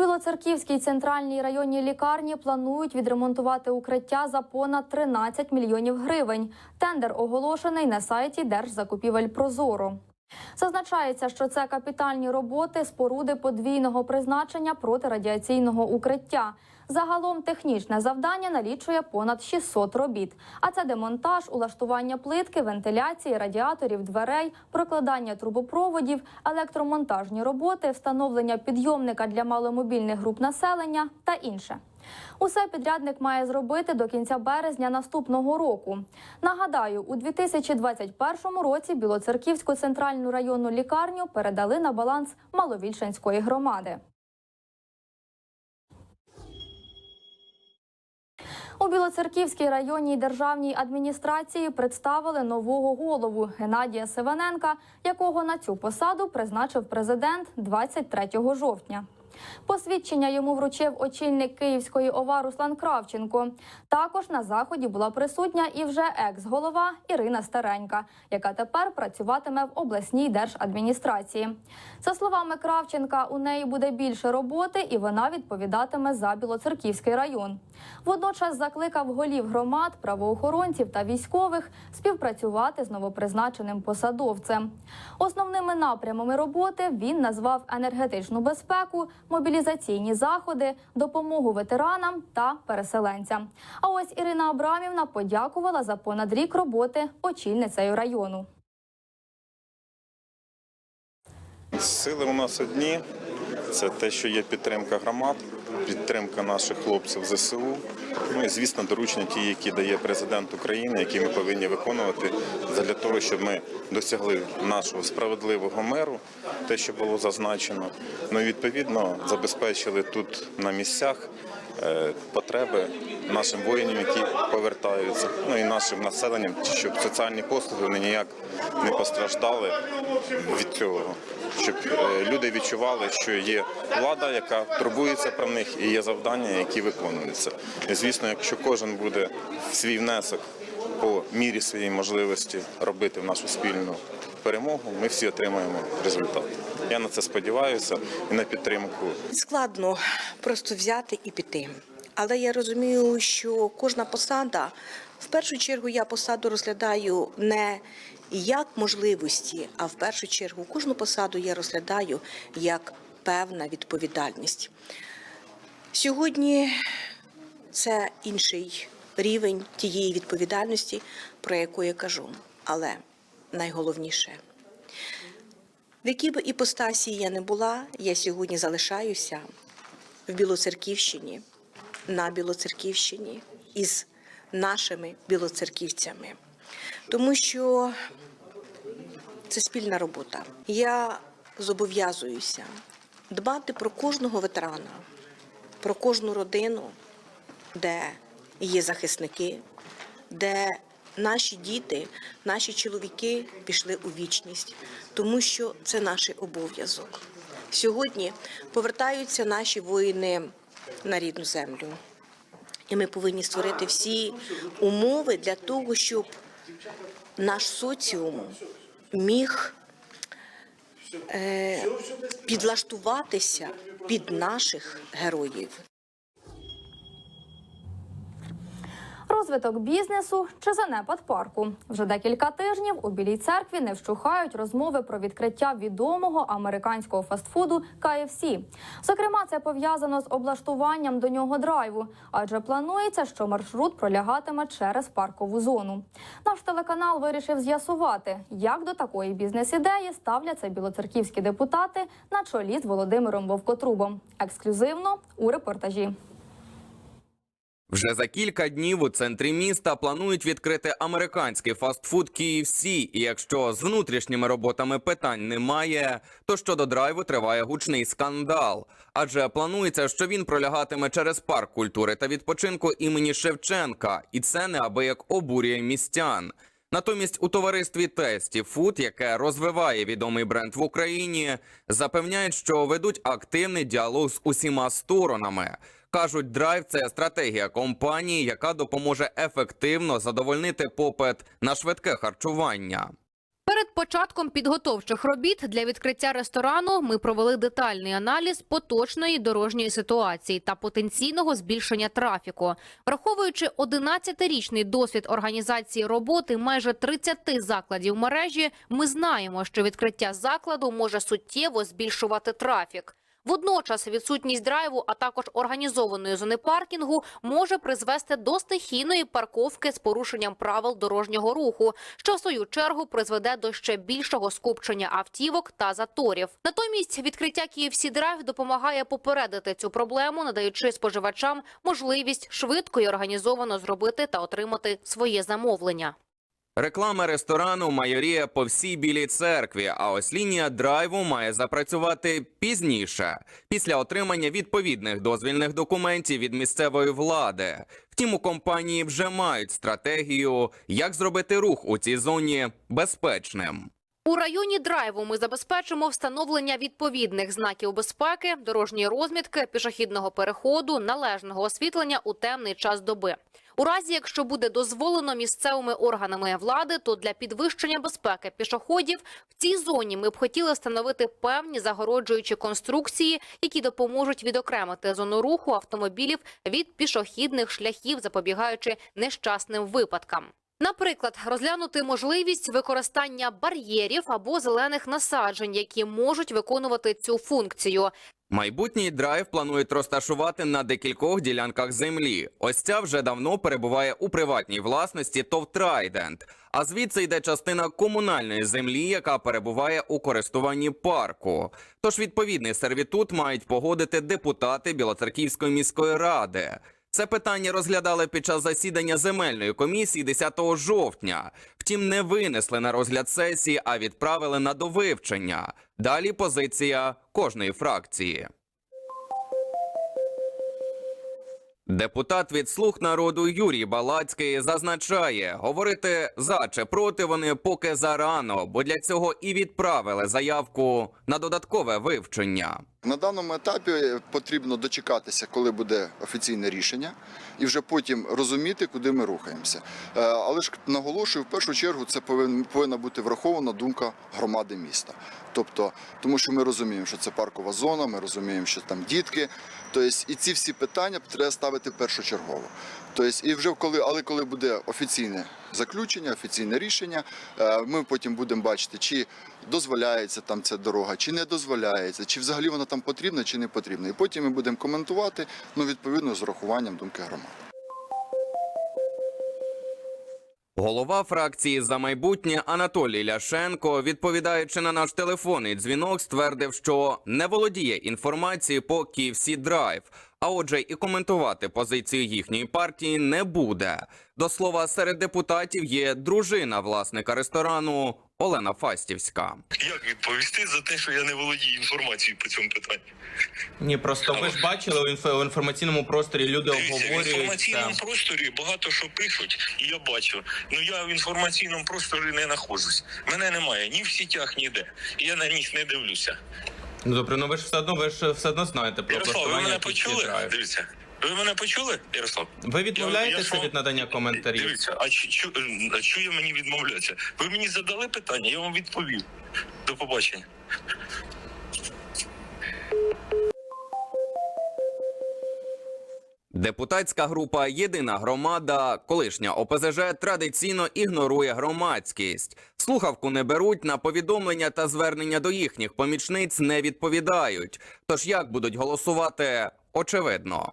Білоцерківській центральній районній лікарні планують відремонтувати укриття за понад 13 мільйонів гривень. Тендер оголошений на сайті Держзакупівель Прозоро. Зазначається, що це капітальні роботи споруди подвійного призначення протирадіаційного укриття. Загалом технічне завдання налічує понад 600 робіт. А це демонтаж, улаштування плитки, вентиляції, радіаторів, дверей, прокладання трубопроводів, електромонтажні роботи, встановлення підйомника для маломобільних груп населення та інше. Усе підрядник має зробити до кінця березня наступного року. Нагадаю, у 2021 році Білоцерківську центральну районну лікарню передали на баланс Маловільшанської громади. У Білоцерківській районній державній адміністрації представили нового голову Геннадія Сиваненка, якого на цю посаду призначив президент 23 жовтня. Посвідчення йому вручив очільник Київської ОВА Руслан Кравченко. Також на заході була присутня і вже екс-голова Ірина Старенька, яка тепер працюватиме в обласній держадміністрації. За словами Кравченка, у неї буде більше роботи, і вона відповідатиме за Білоцерківський район. Водночас закликав голів громад, правоохоронців та військових співпрацювати з новопризначеним посадовцем. Основними напрямами роботи він назвав енергетичну безпеку, мобілізаційні заходи, допомогу ветеранам та переселенцям. А ось Ірина Абрамівна подякувала за понад рік роботи очільницею району. Сили у нас одні. Це те, що є підтримка громад, підтримка наших хлопців ЗСУ. Ну і звісно, доручення ті, які дає президент України, які ми повинні виконувати для того, щоб ми досягли нашого справедливого миру, те, що було зазначено. Ну і відповідно забезпечили тут на місцях е, потреби нашим воїнам, які повертаються, ну і нашим населенням, щоб соціальні послуги вони ніяк не постраждали від цього, щоб е, люди відчували, що є влада, яка турбується про них, і є завдання, які виконуються. І звісно, якщо кожен буде свій внесок по мірі своєї можливості робити в нашу спільну перемогу, ми всі отримаємо результат. Я на це сподіваюся і на підтримку Складно просто взяти і піти. Але я розумію, що кожна посада, в першу чергу, я посаду розглядаю не як можливості, а в першу чергу кожну посаду я розглядаю як певна відповідальність. Сьогодні це інший рівень тієї відповідальності, про яку я кажу. Але найголовніше в якій би іпостасі я не була, я сьогодні залишаюся в Білоцерківщині, на Білоцерківщині із нашими білоцерківцями, тому що це спільна робота. Я зобов'язуюся дбати про кожного ветерана, про кожну родину, де є захисники, де наші діти, наші чоловіки пішли у вічність, тому що це наш обов'язок. Сьогодні повертаються наші воїни на рідну землю, і ми повинні створити всі умови для того, щоб наш соціум міг е, підлаштуватися під наших героїв. Розвиток бізнесу чи занепад парку вже декілька тижнів у Білій церкві не вщухають розмови про відкриття відомого американського фастфуду KFC. Зокрема, це пов'язано з облаштуванням до нього драйву, адже планується, що маршрут пролягатиме через паркову зону. Наш телеканал вирішив з'ясувати, як до такої бізнес-ідеї ставляться білоцерківські депутати на чолі з Володимиром Вовкотрубом. Ексклюзивно у репортажі. Вже за кілька днів у центрі міста планують відкрити американський фастфуд KFC. І якщо з внутрішніми роботами питань немає, то щодо драйву триває гучний скандал. Адже планується, що він пролягатиме через парк культури та відпочинку імені Шевченка, і це неабияк обурює містян. Натомість у товаристві Тесті Фуд, яке розвиває відомий бренд в Україні, запевняють, що ведуть активний діалог з усіма сторонами. Кажуть, драйв це стратегія компанії, яка допоможе ефективно задовольнити попит на швидке харчування. Перед початком підготовчих робіт для відкриття ресторану ми провели детальний аналіз поточної дорожньої ситуації та потенційного збільшення трафіку. Враховуючи 11-річний досвід організації роботи майже 30 закладів мережі, ми знаємо, що відкриття закладу може суттєво збільшувати трафік. Водночас відсутність драйву, а також організованої зони паркінгу може призвести до стихійної парковки з порушенням правил дорожнього руху, що в свою чергу призведе до ще більшого скупчення автівок та заторів. Натомість відкриття KFC Drive допомагає попередити цю проблему, надаючи споживачам можливість швидко і організовано зробити та отримати своє замовлення. Реклама ресторану майоріє по всій білій церкві, а ось лінія драйву має запрацювати пізніше, після отримання відповідних дозвільних документів від місцевої влади. Втім, у компанії вже мають стратегію, як зробити рух у цій зоні безпечним. У районі драйву ми забезпечимо встановлення відповідних знаків безпеки, дорожньої розмітки, пішохідного переходу, належного освітлення у темний час доби. У разі, якщо буде дозволено місцевими органами влади, то для підвищення безпеки пішоходів в цій зоні ми б хотіли встановити певні загороджуючі конструкції, які допоможуть відокремити зону руху автомобілів від пішохідних шляхів, запобігаючи нещасним випадкам. Наприклад, розглянути можливість використання бар'єрів або зелених насаджень, які можуть виконувати цю функцію. Майбутній драйв планують розташувати на декількох ділянках землі. Ось ця вже давно перебуває у приватній власності ТОВ Трайдент. А звідси йде частина комунальної землі, яка перебуває у користуванні парку. Тож відповідний сервітут мають погодити депутати Білоцерківської міської ради. Це питання розглядали під час засідання земельної комісії 10 жовтня. Втім, не винесли на розгляд сесії, а відправили на довивчення. Далі позиція кожної фракції. Депутат від слуг народу Юрій Балацький зазначає, говорити за чи проти вони поки зарано, бо для цього і відправили заявку на додаткове вивчення. На даному етапі потрібно дочекатися, коли буде офіційне рішення, і вже потім розуміти, куди ми рухаємося. Е, Але ж наголошую, в першу чергу це повин- повинна бути врахована думка громади міста. Тобто, тому що ми розуміємо, що це паркова зона, ми розуміємо, що там дітки. Тобто, і ці всі питання треба ставити першочергово. Тобто, і вже коли, але коли буде офіційне заключення, офіційне рішення, е, ми потім будемо бачити, чи дозволяється там ця дорога, чи не дозволяється, чи взагалі вона там потрібна, чи не потрібна. І потім ми будемо коментувати, ну відповідно з урахуванням думки громади. Голова фракції за майбутнє Анатолій Ляшенко, відповідаючи на наш телефонний дзвінок, ствердив, що не володіє інформацією по KFC Drive, а отже, і коментувати позицію їхньої партії не буде. До слова, серед депутатів є дружина власника ресторану Олена Фастівська. Як відповісти за те, що я не володію інформацією по цьому питанню? Ні, просто ви ж бачили інфо- інформаційному просторі люди Дивіться, в інформаційному це. просторі багато що пишуть, і я бачу. Ну я в інформаційному просторі не знаходжусь. Мене немає ні в сітях, ніде. І я на них не дивлюся. Ну добре, ну ви ж все одно ви ж все одно знаєте про Ярослав, ви мене почули? Дивіться. Ви мене почули, Ярослав? Ви відмовляєтеся я від надання коментарів? Дивіться, а чу, чу, а чую мені відмовляється? Ви мені задали питання, я вам відповів. До побачення. Депутатська група Єдина громада, колишня ОПЗЖ, традиційно ігнорує громадськість. Слухавку не беруть на повідомлення та звернення до їхніх помічниць не відповідають. Тож як будуть голосувати, очевидно.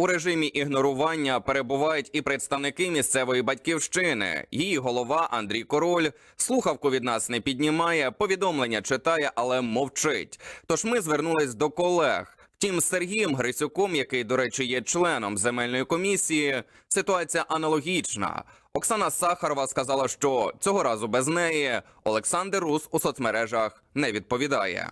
У режимі ігнорування перебувають і представники місцевої батьківщини. Її голова Андрій Король слухавку від нас не піднімає, повідомлення читає, але мовчить. Тож ми звернулись до колег. Втім, з Сергієм Грисюком, який, до речі, є членом земельної комісії, ситуація аналогічна. Оксана Сахарова сказала, що цього разу без неї Олександр Рус у соцмережах не відповідає.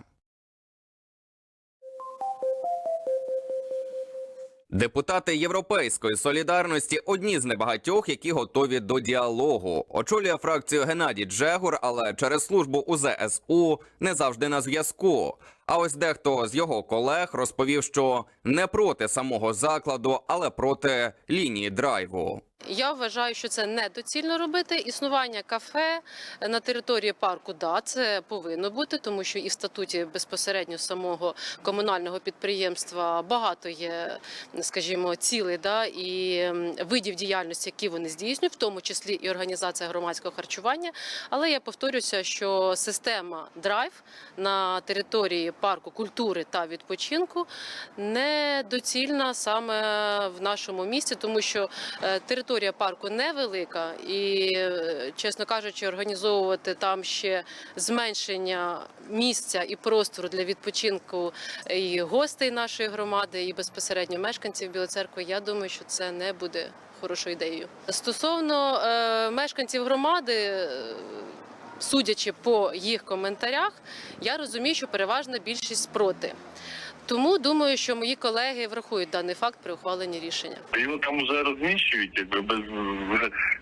Депутати Європейської солідарності одні з небагатьох, які готові до діалогу. Очолює фракцію Геннадій Джегур, але через службу у ЗСУ не завжди на зв'язку. А ось дехто з його колег розповів, що не проти самого закладу, але проти лінії драйву. Я вважаю, що це недоцільно робити. Існування кафе на території парку, да, це повинно бути, тому що і в статуті безпосередньо самого комунального підприємства багато є, скажімо, цілей да, і видів діяльності, які вони здійснюють, в тому числі і організація громадського харчування. Але я повторюся, що система драйв на території парку культури та відпочинку недоцільна саме в нашому місті, тому що е, територія парку невелика і, чесно кажучи, організовувати там ще зменшення місця і простору для відпочинку і гостей нашої громади, і безпосередньо мешканців Білої церкви, я думаю, що це не буде хорошою ідеєю. Стосовно е, мешканців громади. Судячи по їх коментарях, я розумію, що переважна більшість проти. Тому думаю, що мої колеги врахують даний факт при ухваленні рішення. Його там вже розміщують, якби без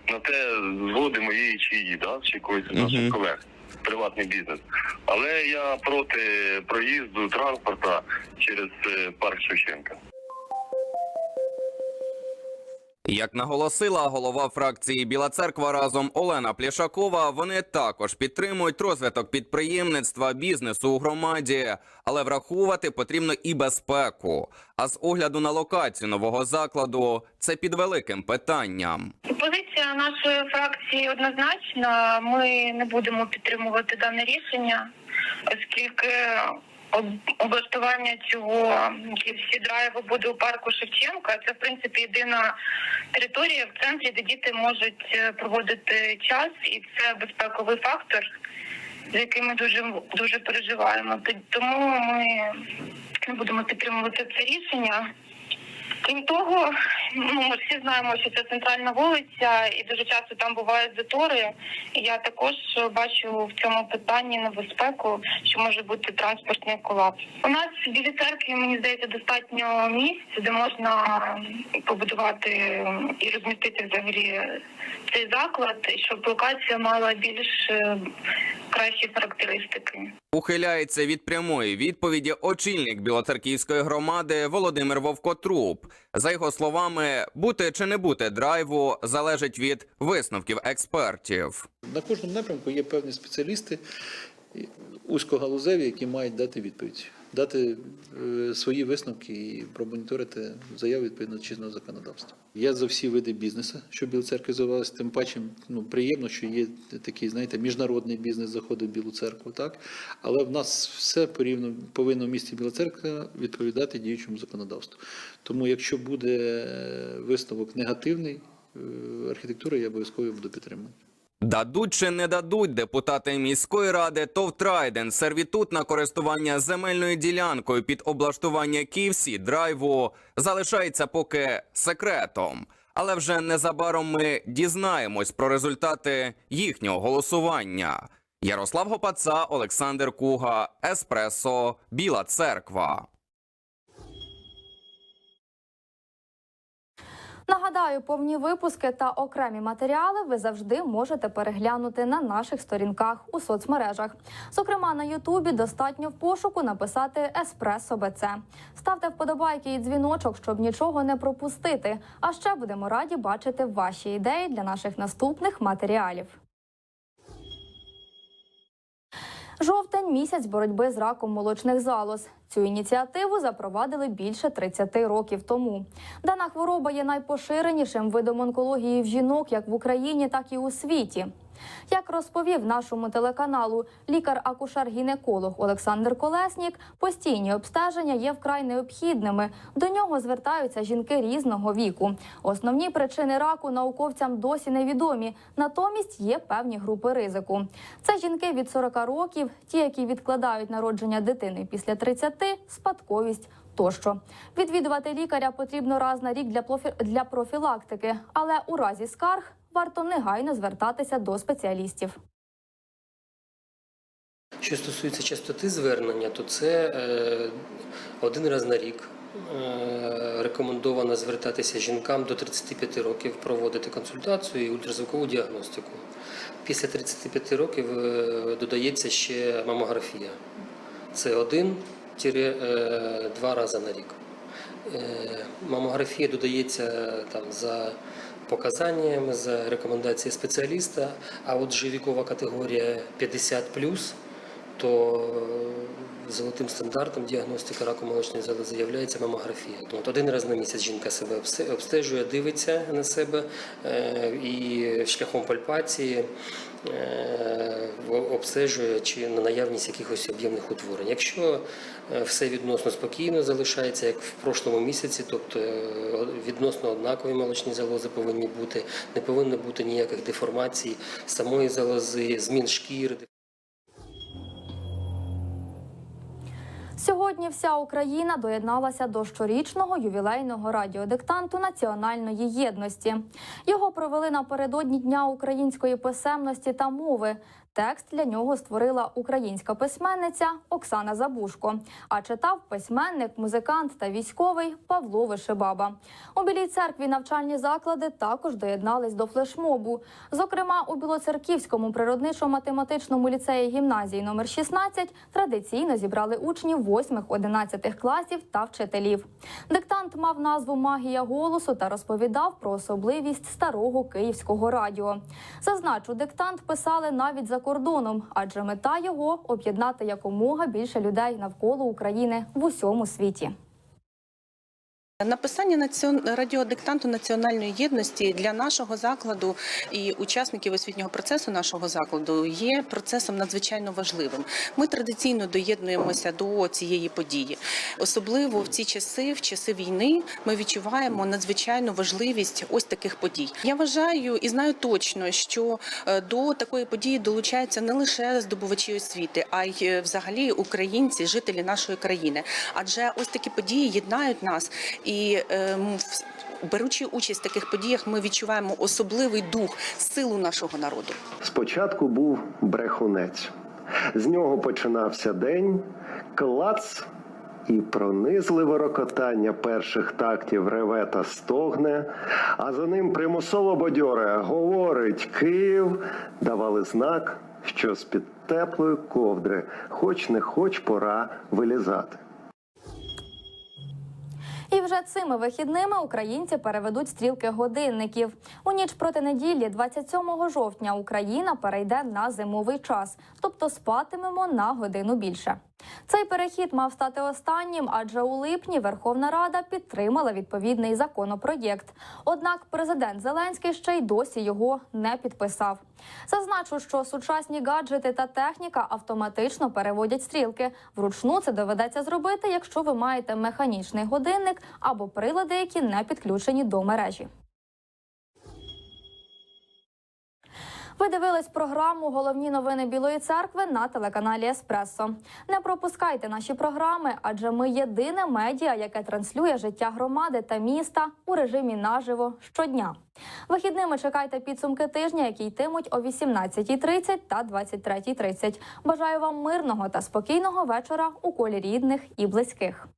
на те згоди моєї чи її, да, чи когось з наших Мгм. колег. Приватний бізнес. Але я проти проїзду транспорта через е, парк Шевченка. Як наголосила голова фракції Біла Церква разом Олена Плішакова, вони також підтримують розвиток підприємництва бізнесу у громаді, але враховувати потрібно і безпеку. А з огляду на локацію нового закладу це під великим питанням. Позиція нашої фракції однозначна. Ми не будемо підтримувати дане рішення, оскільки облаштування цього драйву буде у парку Шевченка. Це в принципі єдина територія в центрі, де діти можуть е, проводити час, і це безпековий фактор, за який ми дуже дуже переживаємо. Тому ми будемо підтримувати це рішення. Крім того, ну ми всі знаємо, що це центральна вулиця, і дуже часто там бувають затори. Я також бачу в цьому питанні небезпеку, що може бути транспортний колапс. У нас в білій церкві, мені здається, достатньо місць, де можна побудувати і розмістити взагалі цей заклад, щоб локація мала більш е, кращі характеристики. Ухиляється від прямої відповіді очільник Білоцерківської громади Володимир Вовкотруб. За його словами, бути чи не бути драйву залежить від висновків експертів. На кожному напрямку є певні спеціалісти і узькогалузеві, які мають дати відповідь, дати е, свої висновки і промоніторити заяви відповідно чинного законодавства. Я за всі види бізнесу, що Білу церкві розвивалося, тим паче ну, приємно, що є такий, знаєте, міжнародний бізнес заходить в Білу церкву, так? Але в нас все порівно повинно в місті Біла церква відповідати діючому законодавству. Тому, якщо буде висновок негативний, е, архітектури я обов'язково буду підтримувати. Дадуть чи не дадуть депутати міської ради ТОВ Трайден сервітут на користування земельною ділянкою під облаштування KFC драйву залишається поки секретом. Але вже незабаром ми дізнаємось про результати їхнього голосування. Ярослав Гопаца, Олександр Куга, Еспресо, Біла Церква. Нагадаю, повні випуски та окремі матеріали ви завжди можете переглянути на наших сторінках у соцмережах. Зокрема, на Ютубі достатньо в пошуку написати Еспресо БЦ. Ставте вподобайки і дзвіночок, щоб нічого не пропустити. А ще будемо раді бачити ваші ідеї для наших наступних матеріалів. Жовтень місяць боротьби з раком молочних залоз. Цю ініціативу запровадили більше 30 років тому. Дана хвороба є найпоширенішим видом онкології в жінок як в Україні, так і у світі. Як розповів нашому телеканалу лікар-акушер-гінеколог Олександр Колеснік, постійні обстеження є вкрай необхідними. До нього звертаються жінки різного віку. Основні причини раку науковцям досі невідомі. Натомість є певні групи ризику. Це жінки від 40 років, ті, які відкладають народження дитини після 30, спадковість. Тощо відвідувати лікаря потрібно раз на рік для профі- для профілактики, але у разі скарг варто негайно звертатися до спеціалістів. Що стосується частоти звернення, то це е, один раз на рік. Е, Рекомендовано звертатися жінкам до 35 років, проводити консультацію і ультразвукову діагностику. Після 35 років е, додається ще мамографія. це один-два рази на рік. Е, Мамографія додається там за показаннями, за рекомендацією спеціаліста, а от же вікова категорія 50 то е, золотим стандартом діагностики раку молочної залози є мамографія. От один раз на місяць жінка себе обстежує, дивиться на себе е, і шляхом пальпації е, обстежує чи на наявність якихось об'ємних утворень. Якщо все відносно спокійно залишається, як в прошлому місяці, тобто відносно однакові молочні залози повинні бути, не повинно бути ніяких деформацій самої залози, змін шкіри. Сьогодні вся Україна доєдналася до щорічного ювілейного радіодиктанту національної єдності. Його провели напередодні Дня української писемності та мови. Текст для нього створила українська письменниця Оксана Забушко. А читав письменник, музикант та військовий Павло Вишибаба. У Білій церкві навчальні заклади також доєднались до флешмобу. Зокрема, у Білоцерківському природничо-математичному ліцеї гімназії номер 16 традиційно зібрали учнів 8-11 класів та вчителів. Диктант мав назву Магія голосу та розповідав про особливість старого київського радіо. Зазначу, диктант писали навіть за кордоном, адже мета його об'єднати якомога більше людей навколо України в усьому світі. Написання радіодиктанту національної єдності для нашого закладу і учасників освітнього процесу нашого закладу є процесом надзвичайно важливим. Ми традиційно доєднуємося до цієї події. Особливо в ці часи, в часи війни, ми відчуваємо надзвичайну важливість ось таких подій. Я вважаю і знаю точно, що е, до такої події долучаються не лише здобувачі освіти, а й е, взагалі українці, жителі нашої країни. Адже ось такі події єднають нас. І ем, беручи участь в таких подіях, ми відчуваємо особливий дух, силу нашого народу. Спочатку був брехунець. З нього починався день, клац і пронизливе рокотання перших тактів реве та стогне, а за ним примусово бадьоре говорить Київ, давали знак, що з-під теплої ковдри, хоч не хоч пора вилізати. Вже цими вихідними українці переведуть стрілки годинників. У ніч проти неділі, 27 жовтня, Україна перейде на зимовий час, тобто спатимемо на годину більше. Цей перехід мав стати останнім, адже у липні Верховна Рада підтримала відповідний законопроєкт. Однак президент Зеленський ще й досі його не підписав. Зазначу, що сучасні гаджети та техніка автоматично переводять стрілки. Вручну це доведеться зробити, якщо ви маєте механічний годинник або прилади, які не підключені до мережі. Ви дивились програму Головні новини Білої церкви на телеканалі Еспресо. Не пропускайте наші програми, адже ми єдине медіа, яке транслює життя громади та міста у режимі наживо щодня. Вихідними чекайте підсумки тижня, які йтимуть о 18.30 та 23.30. Бажаю вам мирного та спокійного вечора у колі рідних і близьких.